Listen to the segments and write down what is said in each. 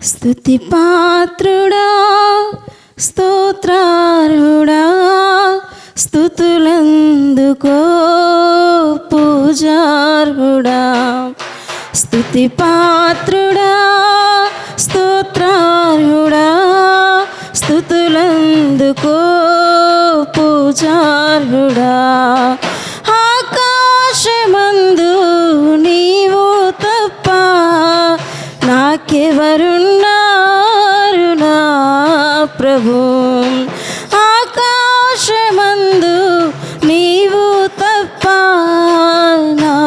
స్థుతి పాత్రుడా స్తోత్రారుడా స్థుతులందుకో పూజారుడా స్థుతి పాత్రు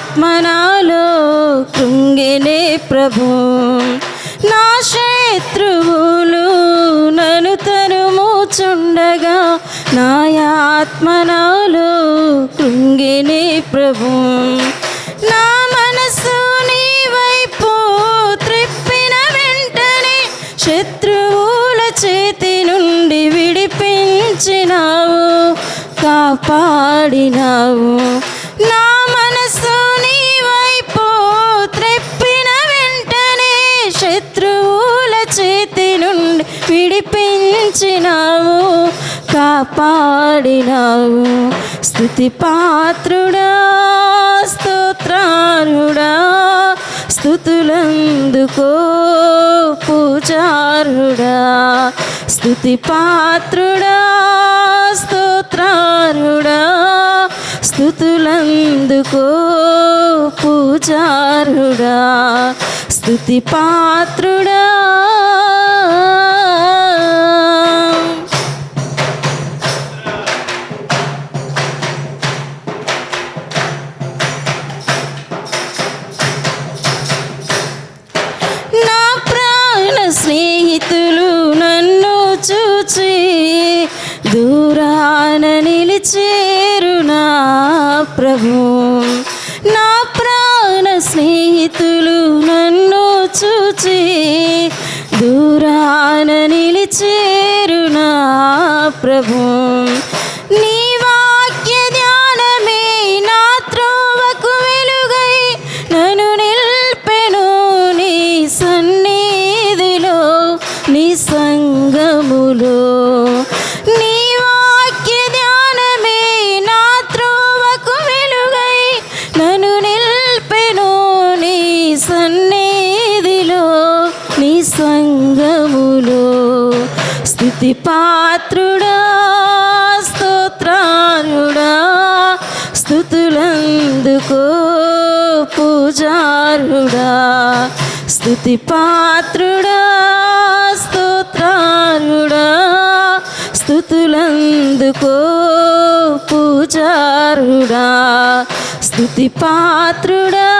ఆత్మనాలో కృంగినే ప్రభు. నా శత్రువులు నన్ను తరుముచుండగా నా ఆత్మ నాలో కృంగినే ప్రభు. నా మనసు నీ వైపు త్రిప్పిన వెంటనే శత్రువుల చేతి నుండి విడిపించినావు కాపాడినావు. విడిపించినావు కాపాడినావు. స్థుతి పాత్రుడా స్తోత్రారుడా స్థుతులందుకో పూజారుడా. స్థుతి పాత్రుడా స్తోత్రారుడా స్థుతులందుకో పూజారుడా. స్థుతి పాత్రుడా స్నేహితులు నన్ను చూచి దూరాన నిలిచేరు నా ప్రభు. నా ప్రాణ స్నేహితులు నన్ను చూచి దూరాన నిలిచేరు నా ప్రభు. సంగములో. నీ వాక్య ధ్యానమే నా త్రోవకు వెలుగై నన్ను నిల్పెను నీ సన్నిధిలో. నీ సంగములో స్థుతి పాత్రుడా స్తోత్రారుడా స్థుతులందుకో పూజారుడా స్థుతి పాత్రుడా నీకు పూజారుడా స్థుతి పాత్రుడా